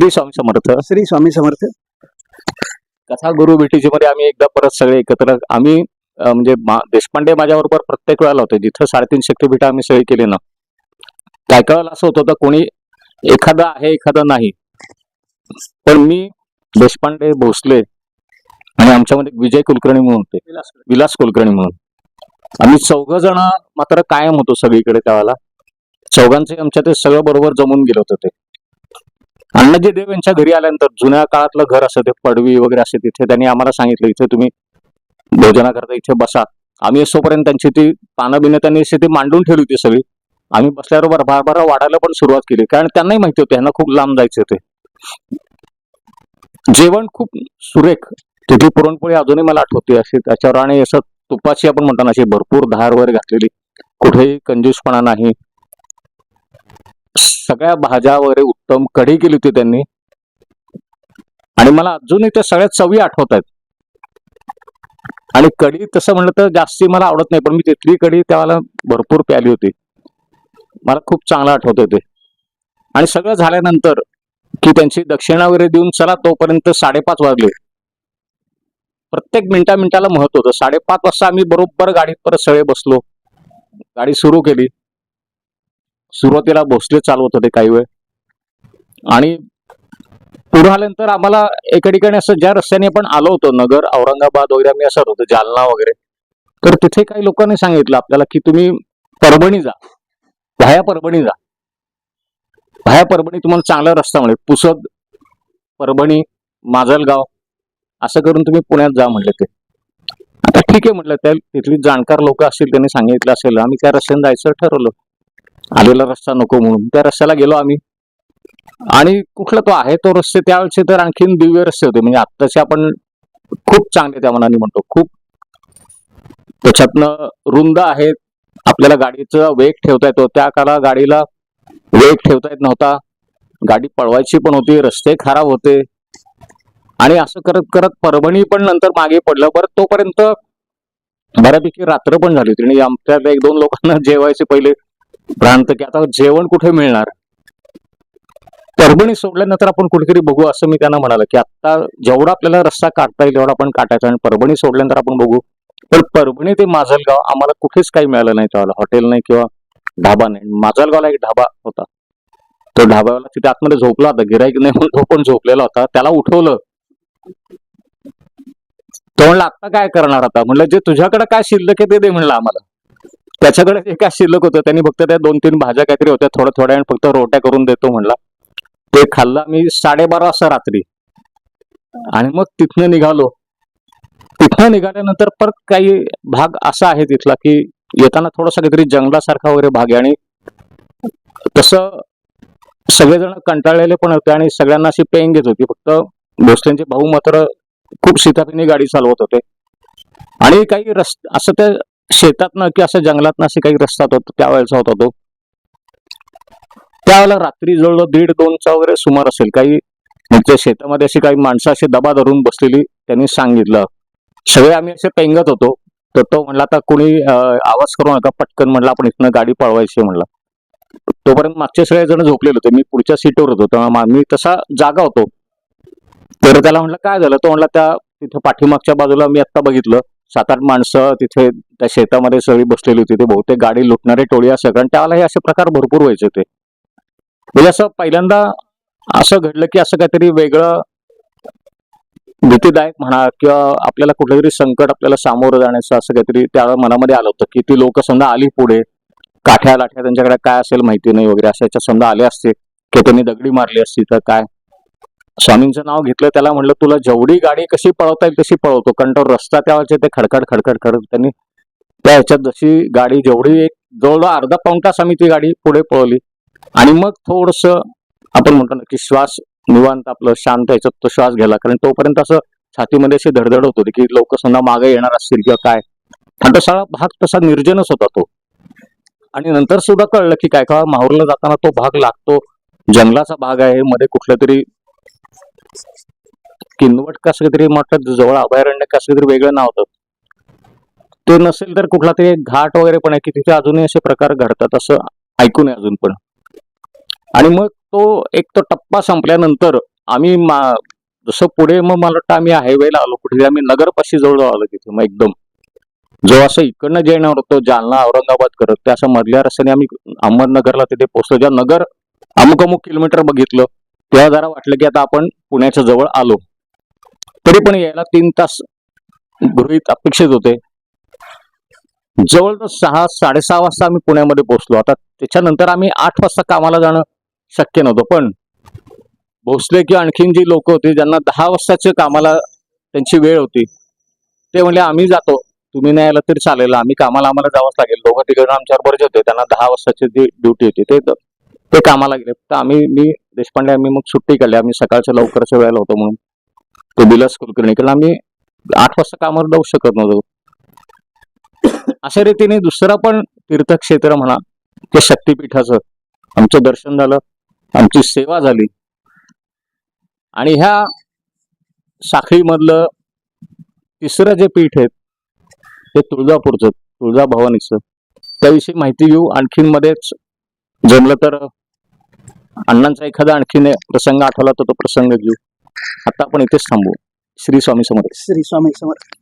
श्री स्वामी समर्थ. श्री स्वामी समर्थ. कथा गुरु भेटीची मध्ये आम्ही एकदा परत सगळे एकत्र आम्ही म्हणजे मा- देशपांडे माझ्याबरोबर प्रत्येक वेळेला होते. जिथं साडेतीन शक्तीपीठ आम्ही सगळी केली ना. काय वेळेला असं होत होतं कोणी एखादा आहे एखादा नाही. पण मी देशपांडे भोसले आणि आमच्यामध्ये विजय कुलकर्णी म्हणून होते. विलास कुलकर्णी म्हणून. आम्ही चौघ जण मात्र कायम होतो सगळीकडे त्यावेळेला. चौघांचे आमच्या ते सगळं बरोबर जमून गेलं होतं ते. अण्णाजी देव यांच्या घरी आल्यानंतर जुन्या काळातलं घर असं ते पडवी वगैरे असे तिथे त्यांनी आम्हाला सांगितलं इथे तुम्ही भोजनाकरता इथे बसा. आम्ही असोपर्यंत त्यांची ती पानं बिनं त्यांनी अशी ती मांडून ठेवली होती सगळी. आम्ही बसल्याबरोबर भारभारा वाढायला पण सुरुवात केली कारण त्यांनाही माहिती होते यांना खूप लांब जायचे होते. जेवण खूप सुरेख तिथली पुरणपोळी अजूनही मला आठवते अशी त्याच्यावर आणि असं तुपाची आपण म्हणतो ना अशी भरपूर धार वगैरे घातलेली. कुठेही कंजूसपणा नाही. सगळ्या भाज्या वगैरे उत्तम कढी केली होती त्यांनी. आणि मला अजूनही त्या सगळ्या चवी आठवत आहेत आणि कढी तसं म्हणलं तर जास्ती मला आवडत नाही पण मी तिथली कढी त्याला भरपूर प्याली होती. मला खूप चांगलं आठवत होते आणि सगळं झाल्यानंतर की त्यांची दक्षिणा वगैरे देऊन चला तोपर्यंत साडेपाच वाजले. प्रत्येक मिनिटा मिनिटाला महत्त्व होतं. साडेपाच वाजता आम्ही बरोबर गाडीत परत सगळे बसलो. गाडी सुरू केली. सुरुवातीला भोसले चालवत होते काही वेळ. आणि पुढे आल्यानंतर आम्हाला एका ठिकाणी असं ज्या रस्त्याने आपण आलो होतो नगर औरंगाबाद वगैरे आम्ही असं होतो जालना वगैरे. तर तिथे काही लोकांनी सांगितलं आपल्याला की तुम्ही परभणी जा. भाया परभणी जा. भाया परभणी तुम्हाला चांगला रस्ता मिळेल. पुसद परभणी माजलगाव असं करून तुम्ही पुण्यात जा म्हटले ते. आता ठीक आहे म्हटलं त्या तिथली जाणकार लोक असतील त्यांनी सांगितलं असेल. आम्ही त्या रस्त्याने जायचं ठरवलं. आलेला रस्ता नको म्हणून. त्या रस्त्याला गेलो आम्ही. आणि कुठला तो आहे तो रस्ते त्यावेळेचे तर आणखीन दिव्य रस्ते होते. म्हणजे आत्ताचे आपण खूप चांगले त्या मनाने म्हणतो. खूप त्याच्यातनं रुंद आहेत आपल्याला गाडीचा वेग ठेवता येतो. त्या काळा गाडीला वेग ठेवता येत नव्हता. गाडी पळवायची पण होती रस्ते खराब होते. आणि असं करत करत परभणी पण नंतर मागे पडलं. बरं तोपर्यंत बऱ्यापैकी रात्र पण झाली होती. आणि आमच्यात एक दोन लोकांना जेवायचे पहिले. भ्रांत की आता जेवण कुठे मिळणार? परभणी सोडल्यानंतर आपण कुठेतरी बघू असं मी त्यांना म्हणाल की आता जेवढा आपल्याला रस्ता काढता येईल तेवढा आपण काटायचा आणि परभणी सोडल्यानंतर आपण बघू. पण परभणी ते माजलगाव आम्हाला कुठेच काही मिळालं नाही त्यावेळेला हॉटेल नाही किंवा ढाबा नाही. माजलगावला एक ढाबा होता. तो ढाबाला तिथे आतमध्ये झोपला होता. गिराईक नाही म्हणून तो पण झोपलेला होता. त्याला उठवलं. तो म्हणला आता काय करणार आता? म्हणलं जे तुझ्याकडे काय शिल्लक आहे ते दे म्हणलं आम्हाला. त्याच्याकडे जे काय शिल्लक होतं त्यांनी फक्त त्या दोन तीन भाज्या काहीतरी होत्या थोड्या थोड्या फक्त रोट्या करून देतो म्हणला. ते खाल्ला. मी साडेबारा वाजता रात्री. आणि मग तिथनं निघालो. तिथनं निघाल्यानंतर परत काही भाग असा आहे तिथला की येताना थोडासा काहीतरी जंगलासारखा वगैरे भाग आहे. आणि तसं सगळेजण कंटाळलेले पण होते आणि सगळ्यांना अशी पेन घेत होती. फक्त भोसलेंचे भाऊ मात्र खूप शिताफीने गाडी चालवत होते. आणि काही रस्त असं त्या शेतातनं की असं जंगलातनं असे काही रस्ता होता त्यावेळेचा होता तो. त्यावेळेला रात्री जवळ दीड दोनचा वगैरे सुमार असेल. काही म्हणजे शेतामध्ये अशी काही माणसं अशी दबा धरून बसलेली त्यांनी सांगितलं. सगळे आम्ही असे पेंगत होतो. तर तो म्हणला आता कोणी आवाज करू नका पटकन म्हणला आपण इथनं गाडी पळवायची म्हणला. तोपर्यंत मागचे सगळे जण झोपलेले होते. मी पुढच्या सीटवर होतो. तेव्हा मी तसा जागा होतो. तर त्याला म्हणलं काय झालं? तो म्हणला त्या तिथं पाठीमागच्या बाजूला मी आत्ता बघितलं. सात आठ माणसं तिथे त्या शेतामध्ये सगळी बसलेली होती. ते बहुतेक गाडी लुटणारे टोळी असं कारण त्यावेळेला हे असे प्रकार भरपूर व्हायचे होते म्हणजे असं पहिल्यांदा असं घडलं की असं काहीतरी वेगळं भीतीदायक म्हणा किंवा आपल्याला कुठलं तरी संकट आपल्याला सामोरं जाण्याचं असं काहीतरी त्या मनामध्ये आलं होतं की ती लोक समजा आली पुढे काठ्या लाठ्या त्यांच्याकडे काय असेल माहिती नाही वगैरे असं याच्यात समजा आले असते की त्यांनी दगडी मारली असती तर काय? स्वामींचं नाव घेतलं त्याला म्हटलं तुला जेवढी गाडी कशी पळवता येईल तशी पळवतो. कारण तो रस्ता त्यावरचे ते खडखड खडखड करत त्यांनी त्या ह्याच्यात जशी गाडी जेवढी एक जवळजवळ अर्धा पाऊण तास आम्ही ती गाडी पुढे पळवली. आणि मग थोडस आपण म्हणतो ना की श्वास निवांत आपलं शांत याच्यात तो श्वास घ्यायला कारण तोपर्यंत असं छातीमध्ये अशी धडधड होत होती की लोक समजा मागे येणार असतील किंवा काय. आणि तो सगळा भाग तसा निर्जनच होता तो. आणि नंतर सुद्धा कळलं की काय का माहूरला जाताना तो भाग लागतो. जंगलाचा भाग आहे. मध्ये कुठलं तरी किनवट कसं तरी म्हटलं जवळ अभयारण्य कसं तरी वेगळं नाव होतं. ते नसेल तर कुठला तरी घाट वगैरे पण आहे की तिथे अजूनही असे प्रकार घडतात असं ऐकून आहे अजून पण. आणि मग तो एक तो टप्पा संपल्यानंतर आम्ही मा- जसं पुढे मग मला वाटतं आम्ही हायवेला आलो कुठे आम्ही नगरपाशी जवळ आलो तिथे मग एकदम. जो असं इकडनं जे येणार होतो जालना औरंगाबाद करत त्या असं मधल्या रस्त्याने आम्ही अहमदनगरला तिथे पोहोचलो. जेव्हा नगर अमुक अमुक किलोमीटर बघितलं तेव्हा जरा वाटलं की आता आपण पुण्याच्या जवळ आलो. तरी पण यायला तीन तास गृहीत अपेक्षित होते. जवळ सहा साडेसहा वाजता आम्ही पुण्यामध्ये पोहोचलो. आता त्याच्यानंतर आम्ही आठ वाजता कामाला जाणं शक्य नव्हतं. पण भोसले किंवा आणखीन जी लोक होती ज्यांना दहा वाजताच्या कामाला त्यांची वेळ होती ते म्हणले आम्ही जातो. तुम्ही नाही आलं तरी चालेल. आम्ही कामाला आम्हाला जावंच लागेल. दोघं तिकडे आमच्यावर बरेच होते त्यांना दहा वाजताची जी ड्युटी होती ते ते कामाला गेले. तर आम्ही मी देशपांडे आम्ही मग सुट्टी काढली. आम्ही सकाळच्या लवकरच्या वेळेला होतो म्हणून. तो बिलास कुलकर्णी कारण आम्ही आठ वाजता कामावर जाऊ शकत नव्हतो. अशा रीतीने दुसरं पण तीर्थक्षेत्र म्हणा ते शक्तीपीठाचं आमचं दर्शन झालं. आमची सेवा झाली. आणि ह्या साखळीमधलं तिसरं जे पीठ आहे ते तुळजापूरचं तुळजा भवानीचं. त्याविषयी माहिती घेऊ. आणखीन मध्येच जमलं तर अण्णांचा एखादा आणखीन प्रसंग आठवला तर तो प्रसंग घेऊ. आता आपण इथेच थांबू. श्री स्वामी समर्थ. श्री स्वामी समर्थ.